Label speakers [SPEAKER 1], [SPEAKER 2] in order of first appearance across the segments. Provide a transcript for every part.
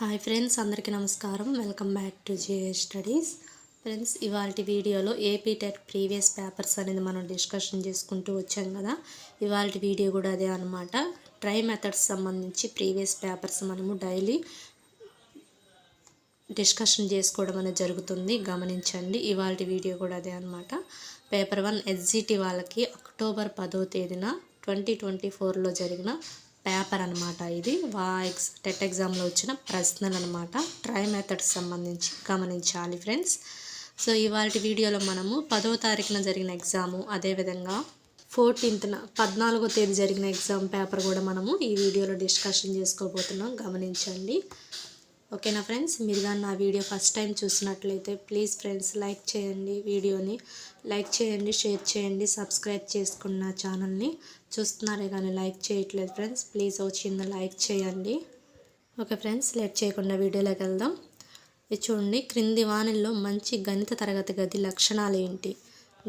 [SPEAKER 1] Hi friends అందరికీ నమస్కారం. Welcome back to JA studies. Friends ఇవాళ వీడియోలో ఏపీ టెట్ ప్రీవియస్ పేపర్స్ అనేది మనం డిస్కషన్ చేసుకుంటూ వచ్చాం కదా. ఇవాళ వీడియో కూడా అదే అనమాట ట్రై మెథడ్స్ సంబంధించి ప్రీవియస్ పేపర్స్ మనము డైలీ డిస్కషన్ చేసుకోవడం అనేది జరుగుతుంది. గమనించండి ఇవాళ వీడియో కూడా అదే అనమాట పేపర్ వన్ ఎస్జిటి వాళ్ళకి అక్టోబర్ పదో తేదీన ట్వంటీ ట్వంటీ ఫోర్లో జరిగిన పేపర్ అనమాట ఇది. వా ఎక్స్ టెట్ ఎగ్జామ్లో వచ్చిన ప్రశ్నలు అనమాట ట్రై మెథడ్స్ సంబంధించి గమనించాలి ఫ్రెండ్స్. సో ఇవాళ వీడియోలో మనము పదో తారీఖున జరిగిన ఎగ్జాము అదేవిధంగా ఫోర్టీన్త్న పద్నాలుగో తేదీ జరిగిన ఎగ్జామ్ పేపర్ కూడా మనము ఈ వీడియోలో డిస్కషన్ చేసుకోబోతున్నాం. గమనించండి. ఓకేనా ఫ్రెండ్స్? మీరు కానీ నా వీడియో ఫస్ట్ టైం చూసినట్లయితే ప్లీజ్ ఫ్రెండ్స్ లైక్ చేయండి వీడియోని. లైక్ చేయండి షేర్ చేయండి సబ్స్క్రైబ్ చేసుకున్న ఛానల్ని చూస్తున్నారే కానీ లైక్ చేయట్లేదు ఫ్రెండ్స్. ప్లీజ్ వచ్చింది లైక్ చేయండి. ఓకే ఫ్రెండ్స్ లేట్ చేయకుండా వీడియోలోకి వెళ్దాం. ఇది చూడండి క్రింది వాణిల్లో మంచి గణిత తరగతి గది లక్షణాలు ఏంటి?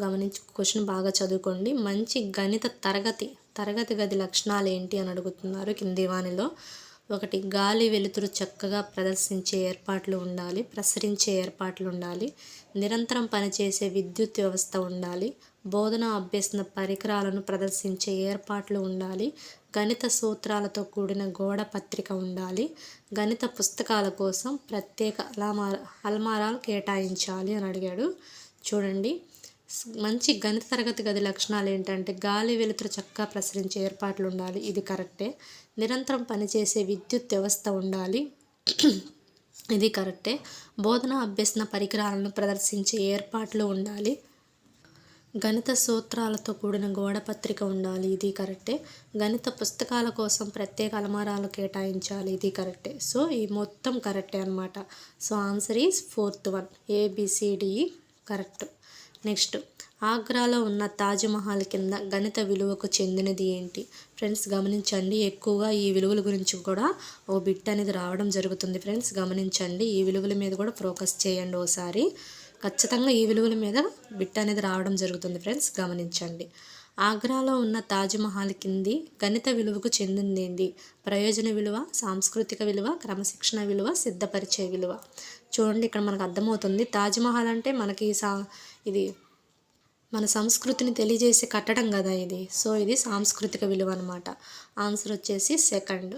[SPEAKER 1] గమనించి క్వశ్చన్ బాగా చదువుకోండి. మంచి గణిత తరగతి తరగతి గది లక్షణాలు ఏంటి అని అడుగుతున్నారు కింది వాణిలో. ఒకటి గాలి వెలుతురు చక్కగా ప్రదర్శించే ఏర్పాట్లు ఉండాలి ప్రసరించే ఏర్పాట్లు ఉండాలి నిరంతరం పనిచేసే విద్యుత్ వ్యవస్థ ఉండాలి బోధన అభ్యసన పరికరాలను ప్రదర్శించే ఏర్పాట్లు ఉండాలి గణిత సూత్రాలతో కూడిన గోడ పత్రిక ఉండాలి గణిత పుస్తకాల కోసం ప్రత్యేక అలమార అల్మారాలు కేటాయించాలి అని అడిగాడు. చూడండి మంచి గణిత తరగతి గది లక్షణాలు ఏంటంటే గాలి వెలుతురు చక్కగా ప్రసరించే ఏర్పాట్లు ఉండాలి. ఇది కరెక్టే. నిరంతరం పనిచేసే విద్యుత్ వ్యవస్థ ఉండాలి. ఇది కరెక్టే. బోధన అభ్యసన పరికరాలను ప్రదర్శించే ఏర్పాట్లు ఉండాలి. గణిత సూత్రాలతో కూడిన గోడపత్రిక ఉండాలి. ఇది కరెక్టే. గణిత పుస్తకాల కోసం ప్రత్యేక అలమారాలు కేటాయించాలి. ఇది కరెక్టే. సో ఈ మొత్తం కరెక్టే అనమాట so answer is fourth one. A B C D E correct. Next. ఆగ్రాలో ఉన్న తాజ్మహల్ కింద గణిత విలువకు చెందినది ఏంటి? ఫ్రెండ్స్ గమనించండి. ఎక్కువగా ఈ విలువల గురించి కూడా ఓ బిట్ అనేది రావడం జరుగుతుంది. ఫ్రెండ్స్ గమనించండి. ఈ విలువల మీద కూడా ఫోకస్ చేయండి ఓసారి. ఖచ్చితంగా ఈ విలువల మీద బిట్ అనేది రావడం జరుగుతుంది. ఫ్రెండ్స్ గమనించండి. ఆగ్రాలో ఉన్న తాజ్మహల్ కింది గణిత విలువకు చెందింది ప్రయోజన విలువ సాంస్కృతిక విలువ క్రమశిక్షణ విలువ సిద్ధపరిచే విలువ. చూడండి ఇక్కడ మనకు అర్థమవుతుంది. తాజ్మహల్ అంటే మనకి సా ఇది మన సంస్కృతిని తెలియజేసే కట్టడం కదా ఇది. సో ఇది సాంస్కృతిక విలువ అనమాట ఆన్సర్ వచ్చేసి సెకండ్.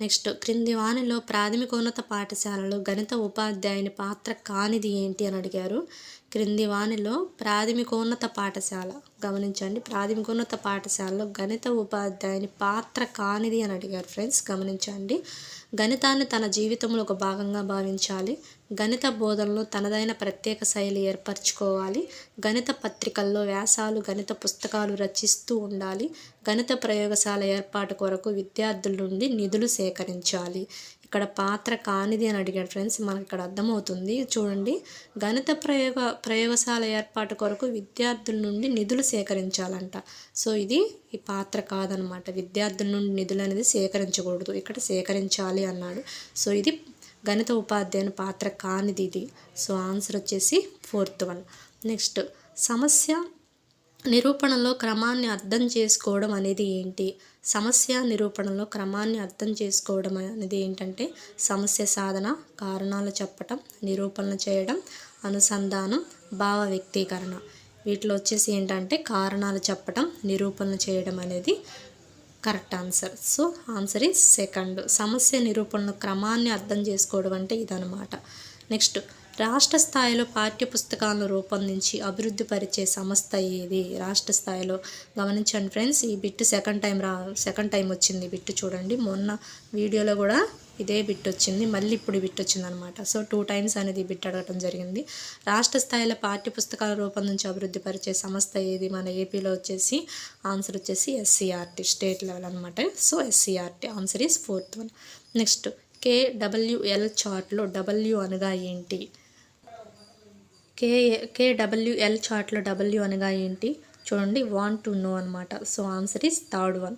[SPEAKER 1] నెక్స్ట్. క్రింది వాణిలో ప్రాథమికోన్నత పాఠశాలలో గణిత ఉపాధ్యాయుని పాత్ర కానిది ఏంటి అని అడిగారు. క్రింది వానిలో ప్రాథమికోన్నత పాఠశాల. గమనించండి ప్రాథమికోన్నత పాఠశాలలో గణిత ఉపాధ్యాయుని పాత్ర కానిది అని అడిగారు ఫ్రెండ్స్. గమనించండి గణితాన్ని తన జీవితంలో ఒక భాగంగా భావించాలి. గణిత బోధనలో తనదైన ప్రత్యేక శైలి ఏర్పరచుకోవాలి. గణిత పత్రికల్లో వ్యాసాలు గణిత పుస్తకాలు రచిస్తూ ఉండాలి. గణిత ప్రయోగశాల ఏర్పాటు కొరకు విద్యార్థుల నుండి నిధులు సేకరించాలి. ఇక్కడ పాత్ర కానిది అని అడిగాడు ఫ్రెండ్స్ మనకి ఇక్కడ అర్థమవుతుంది. చూడండి గణిత ప్రయోగ ప్రయోగశాల ఏర్పాటు కొరకు విద్యార్థుల నుండి నిధులు సేకరించాలంట. సో ఇది ఈ పాత్ర కాదనమాట. విద్యార్థుల నుండి నిధులు అనేది సేకరించకూడదు. ఇక్కడ సేకరించాలి అన్నాడు. సో ఇది గణిత ఉపాధ్యాయుని పాత్ర కానిది ఇది. సో ఆన్సర్ వచ్చేసి ఫోర్త్ వన్. నెక్స్ట్ సమస్య నిరూపణలో క్రమాన్ని అర్థం చేసుకోవడం అనేది ఏంటి? సమస్య నిరూపణలో క్రమాన్ని అర్థం చేసుకోవడం అనేది ఏంటంటే సమస్య సాధన కారణాలు చెప్పటం నిరూపణలు చేయడం అనుసంధానం భావ వ్యక్తీకరణ. వీటిలో వచ్చేసి ఏంటంటే కారణాలు చెప్పటం నిరూపణలు చేయడం అనేది correct answer. So answer is second. సమస్య నిరూపణలో క్రమాన్ని అర్థం చేసుకోవడం అంటే ఇదనమాట నెక్స్ట్ రాష్ట్ర స్థాయిలో పాఠ్యపుస్తకాలను రూపొందించి అభివృద్ధి పరిచే సంస్థ ఏది? రాష్ట్ర స్థాయిలో గమనించండి ఫ్రెండ్స్ ఈ బిట్ సెకండ్ టైం రా సెకండ్ టైం వచ్చింది బిట్ చూడండి. మొన్న వీడియోలో కూడా ఇదే బిట్ వచ్చింది మళ్ళీ ఇప్పుడు బిట్ వచ్చింది అనమాట సో టూ టైమ్స్ అనేది బిట్ అడగటం జరిగింది. రాష్ట్ర స్థాయిలో పాఠ్యపుస్తకాల రూపొందించి అభివృద్ధి పరిచే సంస్థ ఏది? మన ఏపీలో వచ్చేసి ఆన్సర్ వచ్చేసి ఎస్సీఆర్టీ స్టేట్ లెవెల్ అనమాట so SCERT answer is fourth one. Next KWL చార్ట్లో డబ్ల్యూ అనగా ఏంటి? కే కేడబ్ల్యూఎల్ చార్ట్లో డబ్ల్యూ అనగా ఏంటి? చూడండి వాంట్ టు నో అనమాట so answer is third one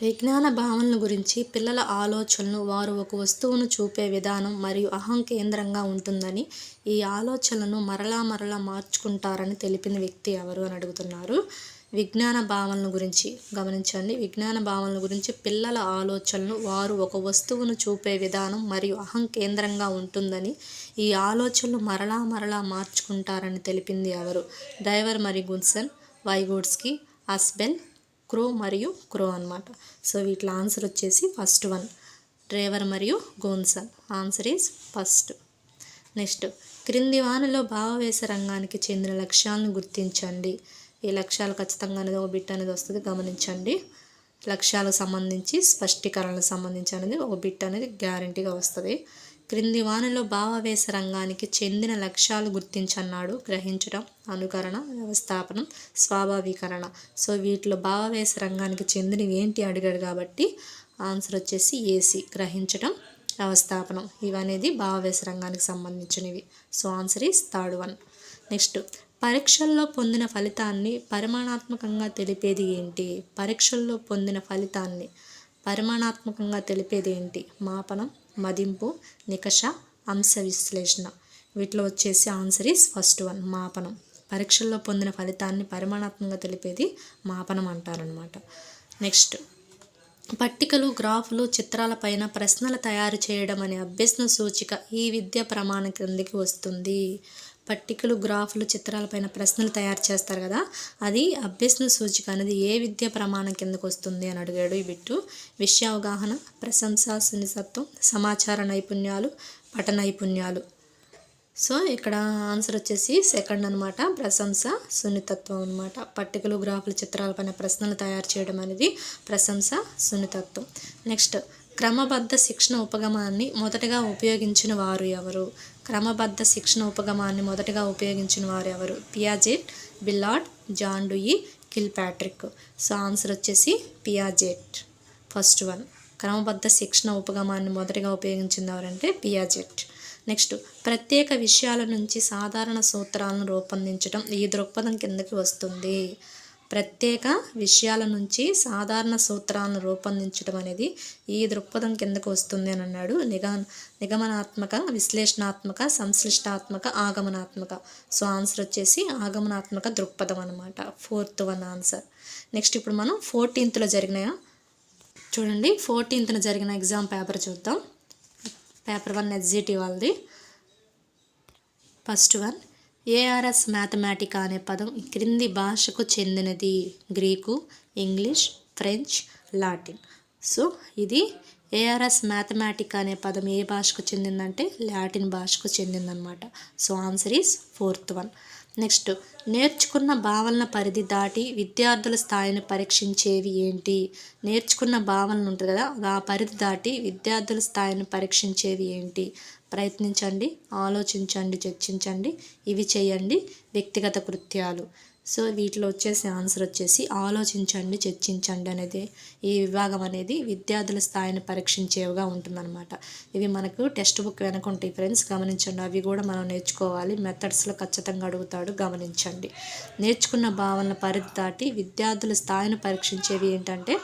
[SPEAKER 1] విజ్ఞాన భావనల గురించి పిల్లల ఆలోచనలు వారు ఒక వస్తువును చూపే విధానం మరియు అహం కేంద్రంగా ఉంటుందని ఈ ఆలోచనలను మరలా మరలా మార్చుకుంటారని తెలిపిన వ్యక్తి ఎవరు అని అడుగుతున్నారు. విజ్ఞాన భావనల గురించి గమనించండి. విజ్ఞాన భావనల గురించి పిల్లల ఆలోచనలు వారు ఒక వస్తువును చూపే విధానం మరియు అహం కేంద్రంగా ఉంటుందని ఈ ఆలోచనలు మరలా మరలా మార్చుకుంటారని తెలిపింది ఎవరు? డ్రైవర్ మరియు గున్సన్ వైగూడ్స్కి అస్బెల్ క్రో మరియు క్రో అన్నమాట. సో వీటి ఆన్సర్ వచ్చేసి ఫస్ట్ వన్. డ్రైవర్ మరియు గోన్సన్ ఆన్సర్ ఈజ్ ఫస్ట్. నెక్స్ట్. క్రింది వానలో భావవేశ రంగానికి చెందిన లక్ష్యాలను గుర్తించండి. ఈ లక్ష్యాలు ఖచ్చితంగా అనేది ఒక బిట్ అనేది వస్తుంది గమనించండి. లక్ష్యాలకు సంబంధించి స్పష్టీకరణలకు సంబంధించి అనేది ఒక బిట్ అనేది గ్యారంటీగా వస్తుంది. క్రింది వానలో భావవేశ రంగానికి చెందిన లక్ష్యాలు గుర్తించన్నాడు. గ్రహించడం అనుకరణ వ్యవస్థాపనం స్వాభావీకరణ. సో వీటిలో భావవేశ రంగానికి చెందినవి ఏంటి అడిగాడు కాబట్టి ఆన్సర్ వచ్చేసి ఏసీ గ్రహించడం వ్యవస్థాపనం. ఇవనేది భావవేశ రంగానికి సంబంధించినవి. So answer is third one next పరీక్షల్లో పొందిన ఫలితాన్ని పరిమాణాత్మకంగా తెలిపేది ఏంటి? పరీక్షల్లో పొందిన ఫలితాన్ని పరిమాణాత్మకంగా తెలిపేది ఏంటి? మాపనం మదింపు నికష అంశ విశ్లేషణ. వీటిలో వచ్చేసి ఆన్సర్ ఈస్ ఫస్ట్ వన్ మాపనం. పరీక్షల్లో పొందిన ఫలితాన్ని పరిమాణాత్మకంగా తెలిపేది మాపనం అంటారనమాట నెక్స్ట్ పట్టికలు గ్రాఫులు చిత్రాలపైన ప్రశ్నలు తయారు చేయడం అనే అభ్యసన సూచిక ఈ విద్య ప్రమాణ క్రిందికి వస్తుంది. పట్టికలు గ్రాఫ్లు చిత్రాలపైన ప్రశ్నలు తయారు చేస్తారు కదా. అది అభ్యసన సూచిక అనేది ఏ విద్య ప్రమాణం కిందకు వస్తుంది అని అడిగాడు ఈ బిట్టు. విషయ అవగాహన ప్రశంస సునిసత్వం సమాచార నైపుణ్యాలు పట నైపుణ్యాలు. సో ఇక్కడ ఆన్సర్ వచ్చేసి సెకండ్ అనమాట ప్రశంస సున్నితత్వం అనమాట పట్టికలు గ్రాఫులు చిత్రాలపైన ప్రశ్నలు తయారు చేయడం అనేది ప్రశంస సున్నితత్వం నెక్స్ట్ క్రమబద్ధ శిక్షణ ఉపగమాన్ని మొదటగా ఉపయోగించిన వారు ఎవరు? క్రమబద్ధ శిక్షణ ఉపగమాన్ని మొదటగా ఉపయోగించిన వారు ఎవరు? Piaget Ballard John Dewey Kilpatrick so answer వచ్చేసి పియాజెట్. First one. క్రమబద్ధ శిక్షణ ఉపగమాన్ని మొదటగా ఉపయోగించింది ఎవరంటే పియాజెట్. నెక్స్ట్ ప్రత్యేక విషయాల నుంచి సాధారణ సూత్రాలను రూపొందించడం ఈ దృక్పథం కిందకి వస్తుంది. ప్రత్యేక విషయాల నుంచి సాధారణ సూత్రాలను రూపొందించడం అనేది ఈ దృక్పథం కిందకు వస్తుంది అని అన్నాడు. నిగ నిగమనాత్మక విశ్లేషణాత్మక సంశ్లిష్టాత్మక ఆగమనాత్మక. సో ఆన్సర్ వచ్చేసి ఆగమనాత్మక దృక్పథం అనమాట ఫోర్త్ వన్ ఆన్సర్ నెక్స్ట్ ఇప్పుడు మనం ఫోర్టీన్త్లో జరిగిన చూడండి ఫోర్టీన్త్న జరిగిన ఎగ్జామ్ పేపర్ చూద్దాం. పేపర్ వన్ ఎస్జిటి వాళ్ళది. ఫస్ట్ వన్ ఏఆర్ఎస్ మ్యాథమెటికా అనే పదం క్రింది భాషకు చెందినది Greek English French Latin. So ఇది ఏఆర్ఎస్ మ్యాథమెటికా అనే పదం ఏ భాషకు చెందిందంటే లాటిన్ భాషకు చెందిందనమాట so answer is fourth one. Next నేర్చుకున్న భావనల పరిధి దాటి విద్యార్థుల స్థాయిని పరీక్షించేవి ఏంటి? నేర్చుకున్న భావనలు ఉంటుంది కదా ఆ పరిధి దాటి విద్యార్థుల స్థాయిని పరీక్షించేవి ఏంటి? ప్రయత్నించండి ఆలోచించండి చర్చించండి. ఇవి చేయండి వ్యక్తిగత కృత్యాలు. సో వీటిలో వచ్చేసి ఆన్సర్ వచ్చేసి ఆలోచించండి చర్చించండి అనేది ఈ విభాగం అనేది విద్యార్థుల స్థాయిని పరీక్షించేవిగా ఉంటుందన్నమాట. ఇవి మనకు టెక్స్ట్ బుక్ వెనక ఉంటాయి ఫ్రెండ్స్ గమనించండి. అవి కూడా మనం నేర్చుకోవాలి. మెథడ్స్లో ఖచ్చితంగా అడుగుతాడు గమనించండి. నేర్చుకున్న భావనల పరిధి దాటి విద్యార్థుల స్థాయిని పరీక్షించేవి ఏంటంటే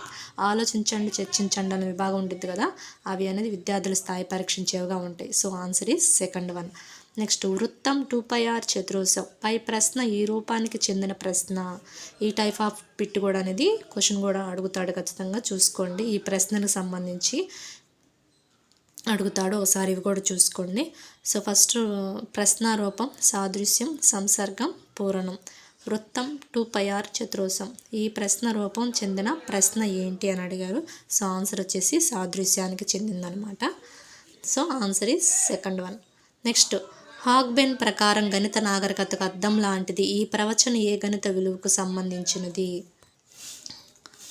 [SPEAKER 1] ఆలోచించండి చర్చించండి అనే విభాగం ఉంటుంది కదా అవి అనేది విద్యార్థుల స్థాయి పరీక్షించేవిగా ఉంటాయి. So answer is second one next వృత్తం టూ పై ఆర్ చతురోసం. పై ప్రశ్న ఈ రూపానికి చెందిన ప్రశ్న. ఈ టైప్ ఆఫ్ పిట్ కూడా అనేది క్వశ్చన్ కూడా అడుగుతాడు ఖచ్చితంగా. చూసుకోండి. ఈ ప్రశ్నకు సంబంధించి అడుగుతాడు. ఒకసారి ఇవి కూడా చూసుకోండి. సో ఫస్ట్ ప్రశ్నారూపం సాదృశ్యం సంసర్గం పూరణం. వృత్తం టూ పైఆర్ చతురోసం. ఈ ప్రశ్న రూపం చెందిన ప్రశ్న ఏంటి అని అడిగారు. సో ఆన్సర్ వచ్చేసి సాదృశ్యానికి చెందిందనమాట. So answer is second one. Next Hogben ప్రకారం గణిత నాగరికతకు అద్దం లాంటిది. ఈ ప్రవచన ఏ గణిత విలువకు సంబంధించినది?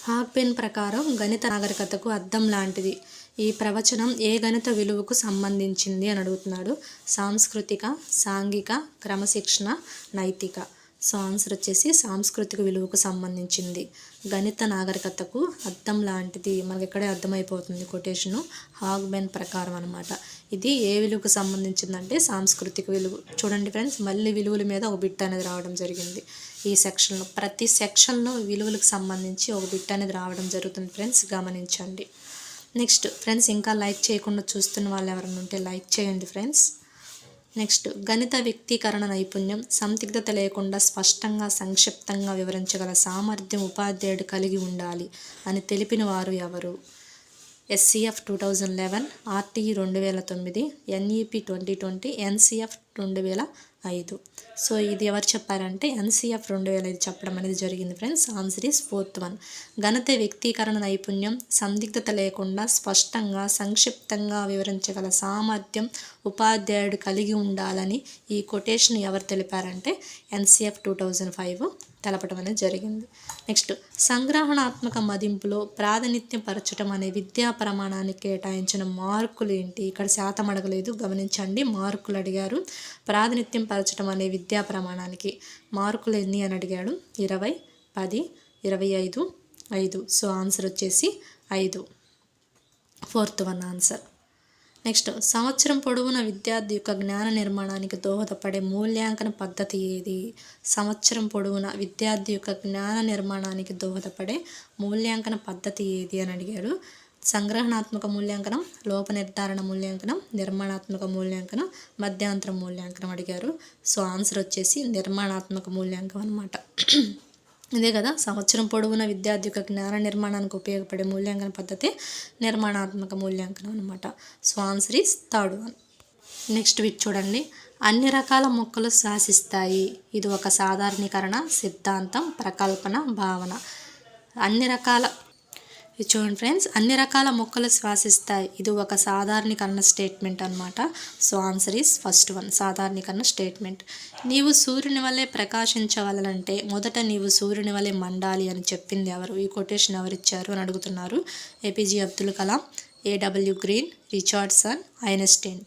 [SPEAKER 1] హాగ్బెన్ ప్రకారం గణిత నాగరికతకు అద్దం లాంటిది. ఈ ప్రవచనం ఏ గణిత విలువకు సంబంధించింది అని అడుగుతున్నాడు. సాంస్కృతిక సాంఘిక క్రమశిక్షణ నైతిక. సో ఆన్సర్ వచ్చేసి సాంస్కృతిక విలువకు సంబంధించింది. గణిత నాగరికతకు అర్థం లాంటిది మనకి ఇక్కడే అర్థమైపోతుంది కొటేషను. హాగ్బెన్ ప్రకారం అనమాట ఇది ఏ విలువకు సంబంధించిందంటే సాంస్కృతిక విలువ. చూడండి ఫ్రెండ్స్ మళ్ళీ విలువల మీద ఒక బిట్ అనేది రావడం జరిగింది. ఈ సెక్షన్లో ప్రతి సెక్షన్లో విలువలకు సంబంధించి ఒక బిట్ అనేది రావడం జరుగుతుంది ఫ్రెండ్స్ గమనించండి. నెక్స్ట్ ఫ్రెండ్స్ ఇంకా లైక్ చేయకుండా చూస్తున్న వాళ్ళు ఎవరైనా ఉంటే లైక్ చేయండి ఫ్రెండ్స్. నెక్స్ట్ గణిత వ్యక్తీకరణ నైపుణ్యం సందిగ్ధత లేకుండా స్పష్టంగా సంక్షిప్తంగా వివరించగల సామర్థ్యం ఉపాధ్యాయుడు కలిగి ఉండాలి అని తెలిపిన వారు ఎవరు? SCF two thousand eleven RTE రెండు వేల తొమ్మిది ఎన్ఈపి ట్వంటీ ట్వంటీ ఎన్సీఎఫ్ రెండు వేల ఐదు. సో ఇది ఎవరు చెప్పారంటే ఎన్సీఎఫ్ రెండు వేల ఐదు చెప్పడం అనేది జరిగింది friends. Answer is fourth one ఘనత వ్యక్తీకరణ నైపుణ్యం సందిగ్ధత లేకుండా స్పష్టంగా సంక్షిప్తంగా వివరించగల సామర్థ్యం ఉపాధ్యాయుడు కలిగి ఉండాలని ఈ కొటేషన్ ఎవరు తెలిపారంటే ఎన్సీఎఫ్ టూ థౌజండ్ ఫైవ్ తెలపడం అనేది జరిగింది. నెక్స్ట్ సంగ్రహణాత్మక మదింపులో ప్రాతినిధ్యం పరచడం అనే విద్యా ప్రమాణానికి కేటాయించిన మార్కులు ఏంటి? ఇక్కడ శాతం అడగలేదు గమనించండి. మార్కులు అడిగారు ప్రాతినిధ్యం పరచడం అనే విద్యా ప్రమాణానికి మార్కులు ఎన్ని అని అడిగాడు? ఇరవై పది ఇరవై ఐదు ఐదు. సో ఆన్సర్ వచ్చేసి ఐదు. Fourth one answer. నెక్స్ట్ సంవత్సరం పొడవునా విద్యార్థి యొక్క జ్ఞాన నిర్మాణానికి దోహదపడే మూల్యాంకన పద్ధతి ఏది? సంవత్సరం పొడవునా విద్యార్థి యొక్క జ్ఞాన నిర్మాణానికి దోహదపడే మూల్యాంకన పద్ధతి ఏది అని అడిగారు. సంగ్రహణాత్మక మూల్యాంకనం లోప నిర్ధారణ మూల్యాంకనం నిర్మాణాత్మక మూల్యాంకనం మధ్యాంతర మూల్యాంకనం అడిగారు. సో ఆన్సర్ వచ్చేసి నిర్మాణాత్మక మూల్యాంకనం అనమాట ఇదే కదా సంవత్సరం పొడవున విద్యార్థి యొక్క జ్ఞాన నిర్మాణానికి ఉపయోగపడే మూల్యాంకన పద్ధతి నిర్మాణాత్మక మూల్యాంకనం అనమాట so answer is third one. Next bit చూడండి. అన్ని రకాల మొక్కలు శాసిస్తాయి. ఇది ఒక సాధారణీకరణ సిద్ధాంతం ప్రకల్పన భావన. అన్ని రకాల ఇది చూడండి ఫ్రెండ్స్ అన్ని రకాల మొక్కలు శ్వాసిస్తాయి. ఇది ఒక సాధారణీకరణ స్టేట్మెంట్ అనమాట so answer is first one సాధారణీకరణ స్టేట్మెంట్. నీవు సూర్యుని వల్లే ప్రకాశించవలనంటే మొదట నీవు సూర్యుని వల్లే మండాలి అని చెప్పింది ఎవరు? ఈ కొటేషన్ ఎవరిచ్చారు అని అడుగుతున్నారు. APJ Abdul Kalam AW Green Richardson Einstein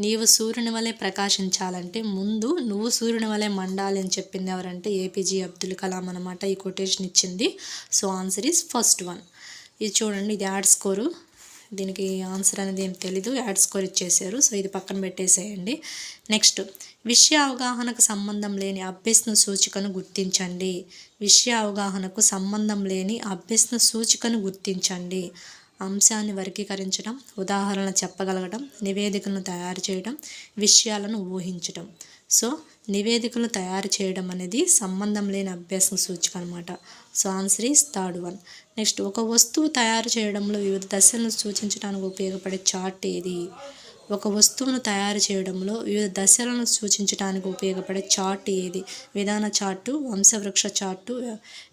[SPEAKER 1] నీవు సూర్యుని వలె ప్రకాశించాలంటే ముందు నువ్వు సూర్యుని వలె మండాలి అని చెప్పింది ఎవరంటే ఏపీజే అబ్దుల్ కలాం అనమాట ఈ కొటేషన్ ఇచ్చింది. So answer is first one. ఇది చూడండి ఇది యాడ్ స్కోరు. దీనికి ఆన్సర్ అనేది ఏం తెలీదు. యాడ్ స్కోర్ ఇచ్చేసారు. సో ఇది పక్కన పెట్టేసేయండి. నెక్స్ట్ విషయ అవగాహనకు సంబంధం లేని అభ్యసన సూచికను గుర్తించండి. విషయ అవగాహనకు సంబంధం లేని అభ్యసన సూచికను గుర్తించండి. అంశాన్ని వర్గీకరించడం ఉదాహరణ చెప్పగలగడం నివేదికలను తయారు చేయడం విషయాలను ఊహించడం. సో నివేదికలు తయారు చేయడం అనేది సంబంధం లేని అభ్యాసం సూచిక అనమాట so answer is third one. Next ఒక వస్తువు తయారు చేయడంలో వివిధ దశలను సూచించడానికి ఉపయోగపడే చార్ట్ ఏది? ఒక వస్తువును తయారు చేయడంలో వివిధ దశలను సూచించడానికి ఉపయోగపడే చార్ట్ ఏది? విధాన చార్టు వంశవృక్ష చార్టు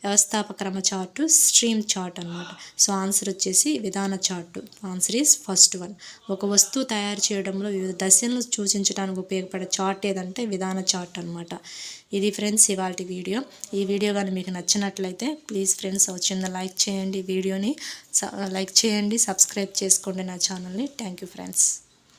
[SPEAKER 1] వ్యవస్థాపక్రమ చార్టు స్ట్రీమ్ చార్ట్ అనమాట సో ఆన్సర్ వచ్చేసి విధాన chart. Answer is first one. ఒక వస్తువు తయారు చేయడంలో వివిధ దశలను సూచించడానికి ఉపయోగపడే చార్ట్ ఏదంటే విధాన చార్ట్ అనమాట ఇది ఫ్రెండ్స్ ఇవాళ వీడియో. ఈ వీడియో కానీ మీకు నచ్చినట్లయితే ప్లీజ్ ఫ్రెండ్స్ వచ్చింద లైక్ చేయండి వీడియోని. లైక్ చేయండి సబ్స్క్రైబ్ చేసుకోండి నా ఛానల్ని. Thank you friends.